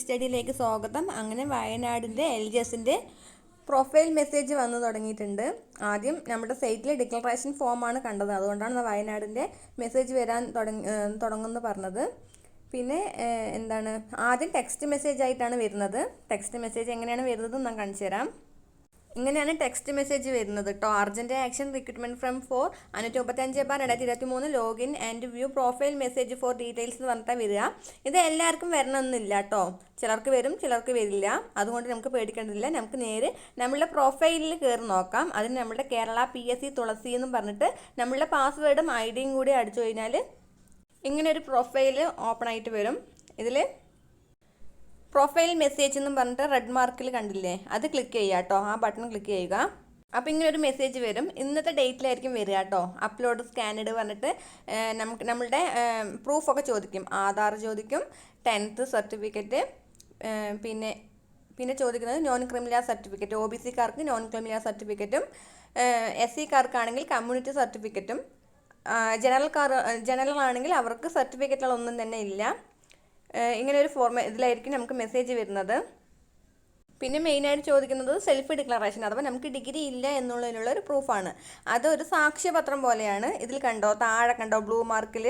സ്റ്റഡിയിലേക്ക് സ്വാഗതം. അങ്ങനെ വയനാടിന്റെ എൽ ജി എസിന്റെ പ്രൊഫൈൽ മെസ്സേജ് വന്നു തുടങ്ങിയിട്ടുണ്ട്. ആദ്യം നമ്മുടെ സൈറ്റിലെ ഡിക്ലറേഷൻ ഫോമാണ് കണ്ടത്. അതുകൊണ്ടാണ് വയനാടിന്റെ മെസ്സേജ് വരാൻ തുടങ്ങി തുടങ്ങുമെന്ന് പറഞ്ഞത്. പിന്നെ എന്താണ്? ആദ്യം ടെക്സ്റ്റ് മെസ്സേജ് ആയിട്ടാണ് വരുന്നത്. ടെക്സ്റ്റ് മെസ്സേജ് എങ്ങനെയാണ് വരുന്നതെന്ന് ഞാൻ കാണിച്ചു തരാം. ഇങ്ങനെയാണ് ടെക്സ്റ്റ് മെസ്സേജ് വരുന്നത് കേട്ടോ urgent action recruitment from four അഞ്ഞൂറ്റി മുപ്പത്തഞ്ച് ബാർ രണ്ടായിരത്തി ഇരുപത്തി മൂന്ന് login and view profile message for details എന്ന് പറഞ്ഞിട്ടാണ് വരിക. ഇത് എല്ലാവർക്കും വരണമെന്നില്ല കേട്ടോ ചിലർക്ക് വരും ചിലർക്ക് വരില്ല. അതുകൊണ്ട് നമുക്ക് പേടിക്കേണ്ടതില്ല. നമുക്ക് നേരെ നമ്മളുടെ പ്രൊഫൈലിൽ കയറി നോക്കാം. അതിന് നമ്മുടെ Kerala P S C Thulasi എന്ന് പറഞ്ഞിട്ട് നമ്മളുടെ പാസ്വേഡും ഐ ഡിയും കൂടി അടിച്ചു കഴിഞ്ഞാൽ ഇങ്ങനെ ഒരു പ്രൊഫൈൽ ഓപ്പൺ ആയിട്ട് വരും. ഇതിൽ പ്രൊഫൈൽ മെസ്സേജ് എന്ന് പറഞ്ഞിട്ട് റെഡ് മാർക്കിൽ കണ്ടില്ലേ? അത് ക്ലിക്ക് ചെയ്യുക കേട്ടോ ആ ബട്ടൺ ക്ലിക്ക് ചെയ്യുക. അപ്പോൾ ഇങ്ങനെ ഒരു മെസ്സേജ് വരും. ഇന്നത്തെ ഡേറ്റിലായിരിക്കും വരിക കേട്ടോ അപ്ലോഡ് സ്കാനഡ് പറഞ്ഞിട്ട് നമുക്ക് നമ്മളുടെ പ്രൂഫൊക്കെ ചോദിക്കും. ആധാർ ചോദിക്കും ടെൻത്ത് സർട്ടിഫിക്കറ്റ് പിന്നെ പിന്നെ ചോദിക്കുന്നത് non criminal certificate O B സിക്കാർക്ക് non criminal സർട്ടിഫിക്കറ്റും എസ് സിക്കാർക്കാണെങ്കിൽ കമ്മ്യൂണിറ്റി സർട്ടിഫിക്കറ്റും ജനറൽ കാർ ജനറൽ ആണെങ്കിൽ അവർക്ക് സർട്ടിഫിക്കറ്റുകളൊന്നും തന്നെ ഇല്ല. ഇങ്ങനെ ഒരു ഫോർമ ഇതിലായിരിക്കും നമുക്ക് മെസ്സേജ് വരുന്നത്. പിന്നെ മെയിനായിട്ട് ചോദിക്കുന്നത് സെൽഫ് ഡിക്ലറേഷൻ അഥവാ നമുക്ക് ഡിഗ്രി ഇല്ല എന്നുള്ളതിനുള്ള ഒരു പ്രൂഫാണ് അത് ഒരു സാക്ഷ്യപത്രം പോലെയാണ് ഇതിൽ കണ്ടോ? താഴെ കണ്ടോ? ബ്ലൂ മാർക്കിൽ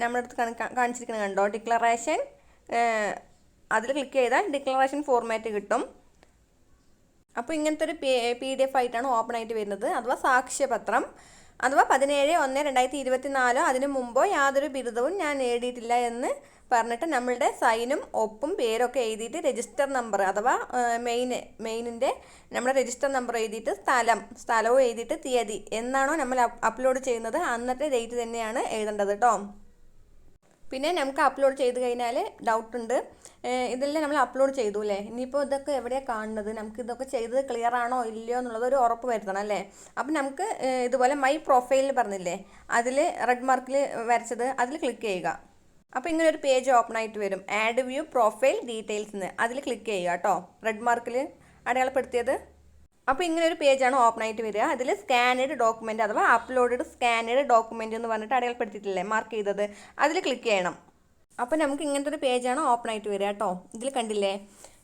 നമ്മുടെ അടുത്ത് കാണിച്ചിരിക്കുന്ന കാണിച്ചിരിക്കുന്നത് കണ്ടോ ഡിക്ലറേഷൻ അതിൽ ക്ലിക്ക് ചെയ്താൽ ഡിക്ലറേഷൻ ഫോർമാറ്റ് കിട്ടും. അപ്പോൾ ഇങ്ങനത്തെ ഒരു പി ഡി എഫ് ആയിട്ടാണ് ഓപ്പൺ ആയിട്ട് വരുന്നത്. അഥവാ സാക്ഷ്യപത്രം. അഥവാ പതിനേഴ് ഒന്ന് രണ്ടായിരത്തി ഇരുപത്തി നാലോ അതിനു മുമ്പോ യാതൊരു ബിരുദവും ഞാൻ നേടിയിട്ടില്ല എന്ന് പറഞ്ഞിട്ട് നമ്മളുടെ സൈനും ഒപ്പും പേരൊക്കെ എഴുതിയിട്ട് രജിസ്റ്റർ നമ്പർ അഥവാ മെയിൻ മെയിനിന്റെ നമ്മുടെ രജിസ്റ്റർ നമ്പർ എഴുതിയിട്ട് സ്ഥലം സ്ഥലവും എഴുതിയിട്ട് തീയതി എന്നാണോ നമ്മൾ അപ്ലോഡ് ചെയ്യുന്നത് അന്നത്തെ ഡേറ്റ് തന്നെയാണ് എഴുതേണ്ടത് കേട്ടോ പിന്നെ നമുക്ക് അപ്ലോഡ് ചെയ്ത് കഴിഞ്ഞാൽ ഡൗട്ട് ഉണ്ട്. ഇതെല്ലാം നമ്മൾ അപ്ലോഡ് ചെയ്തു അല്ലേ ഇനിയിപ്പോൾ ഇതൊക്കെ എവിടെയാണ് കാണുന്നത്? നമുക്ക് ഇതൊക്കെ ചെയ്തത് ക്ലിയർ ആണോ ഇല്ലയോ എന്നുള്ളത് ഒരു ഉറപ്പ് വരുത്തണം അല്ലേ? അപ്പം നമുക്ക് ഇതുപോലെ മൈ പ്രൊഫൈലിൽ പറഞ്ഞില്ലേ? അതിൽ റെഡ് മാർക്കിൽ വരച്ചത് അതിൽ ക്ലിക്ക് ചെയ്യുക. അപ്പോൾ ഇങ്ങനെ ഒരു പേജ് ഓപ്പൺ ആയിട്ട് വരും. ആഡ് വ്യൂ പ്രൊഫൈൽ ഡീറ്റെയിൽസ് എന്ന് അതിൽ ക്ലിക്ക് ചെയ്യുക കേട്ടോ റെഡ് മാർക്കിൽ അടയാളപ്പെടുത്തിയത് അപ്പോൾ ഇങ്ങനെ ഒരു പേജാണ് ഓപ്പൺ ആയിട്ട് വരിക. അതിൽ സ്കാനഡ് ഡോക്യുമെന്റ് അഥവാ അപ്ലോഡഡ് സ്കാനഡ് ഡോക്യുമെന്റ് എന്ന് പറഞ്ഞിട്ട് അടയാളപ്പെടുത്തിയിട്ടില്ലേ? മാർക്ക് ചെയ്തത്. അതിൽ ക്ലിക്ക് ചെയ്യണം. അപ്പോൾ നമുക്ക് ഇങ്ങനത്തെ ഒരു പേജാണ് ഓപ്പൺ ആയിട്ട് വരിക കേട്ടോ ഇതിൽ കണ്ടില്ലേ?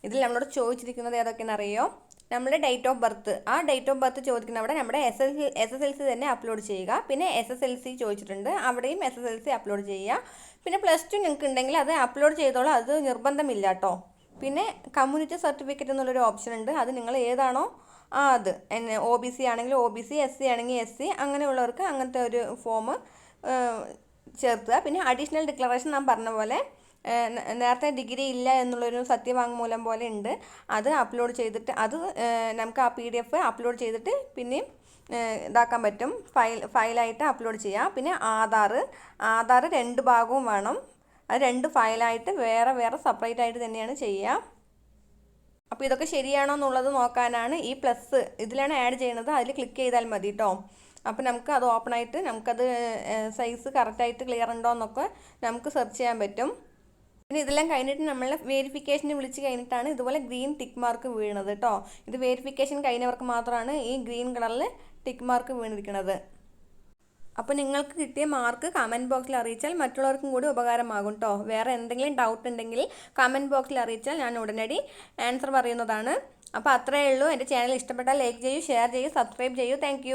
ഇതിൽ നമ്മളോട് ചോദിച്ചിരിക്കുന്നത് ഏതൊക്കെയാണെന്ന് അറിയോ? നമ്മുടെ ഡേറ്റ് ഓഫ് ബർത്ത് ആ ഡേറ്റ് ഓഫ് ബർത്ത് ചോദിക്കുന്ന അവിടെ നമ്മുടെ എസ് എസ് എൽ സി തന്നെ അപ്ലോഡ് ചെയ്യുക. പിന്നെ എസ് എസ് എൽ സി ചോദിച്ചിട്ടുണ്ട്. അവിടെയും S S L C upload ചെയ്യുക. പിന്നെ പ്ലസ് ടു നിങ്ങൾക്ക് ഉണ്ടെങ്കിൽ അത് അപ്ലോഡ് ചെയ്തോളൂ. അത് നിർബന്ധമില്ല കേട്ടോ പിന്നെ കമ്മ്യൂണിറ്റി സർട്ടിഫിക്കറ്റ് എന്നുള്ളൊരു ഓപ്ഷൻ ഉണ്ട്. അത് നിങ്ങൾ ഏതാണോ ആ അത്. എന്നെ ഒ ബി സി ആണെങ്കിൽ O B C S C ആണെങ്കിൽ എസ് സി അങ്ങനെയുള്ളവർക്ക് അങ്ങനത്തെ ഒരു ഫോം ചേർത്തുക പിന്നെ അഡീഷണൽ ഡിക്ലറേഷൻ ഞാൻ പറഞ്ഞ പോലെ നേരത്തെ ഡിഗ്രി ഇല്ല എന്നുള്ളൊരു സത്യവാങ്മൂലം പോലെ ഉണ്ട്. അത് അപ്ലോഡ് ചെയ്തിട്ട് അത് നമുക്ക് ആ പി ഡി എഫ് അപ്ലോഡ് ചെയ്തിട്ട് പിന്നെയും ഇതാക്കാൻ പറ്റും. ഫയൽ ഫയലായിട്ട് അപ്ലോഡ് ചെയ്യാം. പിന്നെ ആധാർ ആധാർ രണ്ട് ഭാഗവും വേണം. അത് രണ്ട് ഫയലായിട്ട് വേറെ വേറെ സെപ്പറേറ്റ് ആയിട്ട് തന്നെയാണ് ചെയ്യുക അപ്പോൾ ഇതൊക്കെ ശരിയാണോ എന്നുള്ളത് നോക്കാനാണ് ഈ പ്ലസ് ഇതിലാണ് ആഡ് ചെയ്യുന്നത്. അതിൽ ക്ലിക്ക് ചെയ്താൽ മതി കേട്ടോ അപ്പോൾ നമുക്ക് അത് ഓപ്പൺ ആയിട്ട് നമുക്കത് സൈസ് കറക്റ്റായിട്ട് ക്ലിയർ ഉണ്ടോ എന്നൊക്കെ നമുക്ക് സെർച്ച് ചെയ്യാൻ പറ്റും. പിന്നെ ഇതെല്ലാം കഴിഞ്ഞിട്ട് നമ്മൾ വേരിഫിക്കേഷന് വിളിച്ച് കഴിഞ്ഞിട്ടാണ് ഇതുപോലെ ഗ്രീൻ ടിക്ക് മാർക്ക് വീണത് കേട്ടോ ഇത് വേരിഫിക്കേഷൻ കഴിഞ്ഞവർക്ക് മാത്രമാണ് ഈ ഗ്രീൻ കളറിൽ ടിക്ക് മാർക്ക് വീണിരിക്കുന്നത് അപ്പോൾ നിങ്ങൾക്ക് കിട്ടിയ മാർക്ക് കമന്റ് ബോക്സിൽ അറിയിച്ചാൽ മറ്റുള്ളവർക്കും കൂടി ഉപകാരമാകും കേട്ടോ വേറെ എന്തെങ്കിലും ഡൗട്ട് ഉണ്ടെങ്കിൽ കമന്റ് ബോക്സിൽ അറിയിച്ചാൽ ഞാൻ ഉടനടി ആൻസർ പറയുന്നതാണ്. അപ്പോൾ അത്രയേ ഉള്ളൂ. എന്റെ ചാനൽ ഇഷ്ടപ്പെട്ടാൽ ലൈക്ക് ചെയ്യൂ ഷെയർ ചെയ്യൂ സബ്സ്ക്രൈബ് ചെയ്യൂ. താങ്ക്